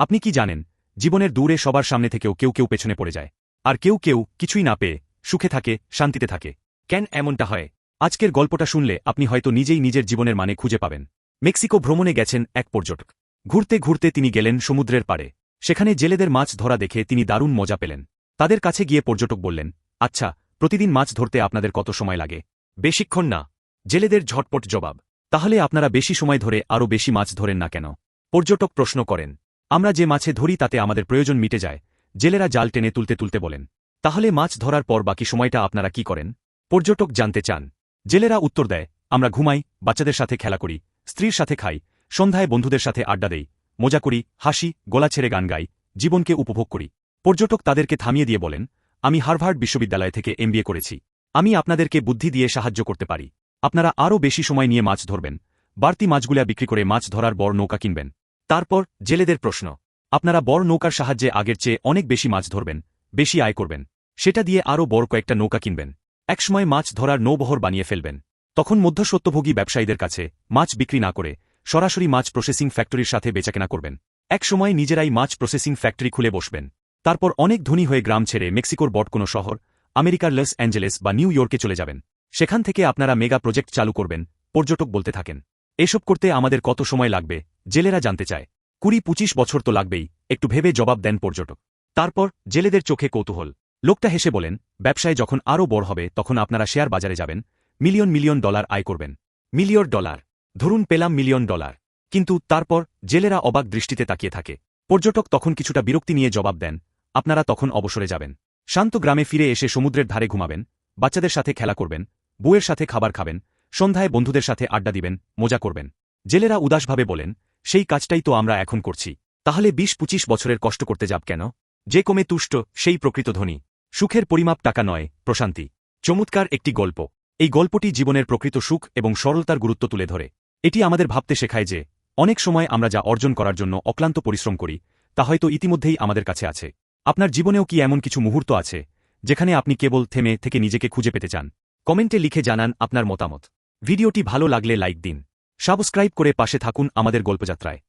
আপনি কি জানেন, জীবনের দূরে সবার সামনে থেকেও কেউ কেউ পেছনে পড়ে যায়। আর কেউ কেউ কিছুই না পেয়ে সুখে থাকে, শান্তিতে থাকে। কেন এমনটা হয়? আজকের গল্পটা শুনলে আপনি হয়তো নিজেই নিজের জীবনের মানে খুঁজে পাবেন। মেক্সিকো ভ্রমণে গেছেন এক পর্যটক। ঘুরতে ঘুরতে তিনি গেলেন সমুদ্রের পাড়ে। সেখানে জেলেদের মাছ ধরা দেখে তিনি দারুণ মজা পেলেন। তাদের কাছে গিয়ে পর্যটক বললেন আচ্ছা প্রতিদিন মাছ ধরতে আপনাদের কত সময় লাগে? বেশিক্ষণ না। জেলেদের ঝটপট জবাব, তাহলে আপনারা বেশি সময় ধরে আরও বেশি মাছ ধরেন না কেন? পর্যটক প্রশ্ন করেন আমরা যে মাছে ধরি তাতে আমাদের প্রয়োজন মিটে যায়, জেলেরা জাল টেনে তুলতে তুলতে বলেন। তাহলে মাছ ধরার পর বাকি সময়টা আপনারা কি করেন? পর্যটক জানতে চান। জেলেরা উত্তর দেয়, আমরা ঘুমাই, বাচ্চাদের সাথে খেলা করি, স্ত্রীর সাথে খাই, সন্ধ্যায় বন্ধুদের সাথে আড্ডা দেই, মজা করি, হাসি, গলা ছেড়ে গান গাই, জীবনকে উপভোগ করি। পর্যটক তাদেরকে থামিয়ে দিয়ে বলেন, আমি হার্ভার্ড বিশ্ববিদ্যালয় থেকে এমবিএ করেছি। আমি আপনাদেরকে বুদ্ধি দিয়ে সাহায্য করতে পারি। আপনারা আরও বেশি সময় নিয়ে মাছ ধরবেন। বাড়তি মাছগুলা বিক্রি করে মাছ ধরার বড় নৌকা কিনবেন। তারপর, জেলেদের প্রশ্ন। আপনারা বড় নৌকার সাহায্যে আগের চেয়ে অনেক বেশি মাছ ধরবেন, বেশি আয় করবেন। সেটা দিয়ে আরও বড় কয়েকটা নৌকা কিনবেন। একসময় মাছ ধরার নৌবহর বানিয়ে ফেলবেন। তখন মধ্যস্বত্বভোগী ব্যবসায়ীদের কাছে মাছ বিক্রি না করে সরাসরি মাছ প্রসেসিং ফ্যাক্টরির সাথে বেচাকেনা করবেন। একসময় নিজেরাই মাছ প্রসেসিং ফ্যাক্টরি খুলে বসবেন। তারপর অনেক ধনী হয়ে গ্রাম ছেড়ে মেক্সিকোর বট কোনো শহর, আমেরিকার লস অ্যাঞ্জেলেস বা নিউ ইয়র্কে চলে যাবেন। সেখান থেকে আপনারা মেগা প্রজেক্ট চালু করবেন, পর্যটক বলতে থাকেন। এসব করতে আমাদের কত সময় লাগবে জেলেরা জানতে চায়। কুড়ি পঁচিশ বছর তো লাগবেই, একটু ভেবে জবাব দেন পর্যটক। তারপর জেলেদের চোখে কৌতূহল। লোকটা হেসে বলেন, ব্যবসায় যখন আরও বড় হবে, তখন আপনারা শেয়ার বাজারে যাবেন, মিলিয়ন মিলিয়ন ডলার আয় করবেন। Million dollar. ধরুন পেলাম মিলিয়ন ডলার। কিন্তু তারপর জেলেরা অবাক দৃষ্টিতে তাকিয়ে থাকে। পর্যটক তখন কিছুটা বিরক্তি নিয়ে জবাব দেন, আপনারা তখন অবসরে যাবেন। শান্ত গ্রামে ফিরে এসে সমুদ্রের ধারে ঘুমাবেন, বাচ্চাদের সাথে খেলা করবেন, বউয়ের সাথে খাবার খাবেন, সন্ধ্যায় বন্ধুদের সাথে আড্ডা দিবেন, মজা করবেন। জেলেরা উদাসভাবে বলেন সেই কাজটাই তো আমরা এখন করছি। তাহলে বিশ পঁচিশ বছরের কষ্ট করতে যাব কেন? যে কমে তুষ্ট, সেই প্রকৃত ধনী। সুখের পরিমাপ টাকা নয়, প্রশান্তি। চমৎকার একটি গল্প। এই গল্পটি জীবনের প্রকৃত সুখ এবং সরলতার গুরুত্ব তুলে ধরে। এটি আমাদের ভাবতে শেখায় যে, অনেক সময় আমরা যা অর্জন করার জন্য অক্লান্ত পরিশ্রম করি, তা হয়তো ইতিমধ্যেই আমাদের কাছে আছে। আপনার জীবনেও কি এমন কিছু মুহূর্ত আছে, যেখানে আপনি কেবল থেমে থেকে নিজেকে খুঁজে পেতে চান? কমেন্টে লিখে জানান আপনার মতামত। ভিডিওটি ভালো লাগলে লাইক দিন। সাবস্ক্রাইব করে পাশে থাকুন আমাদের গল্পযাত্রায়।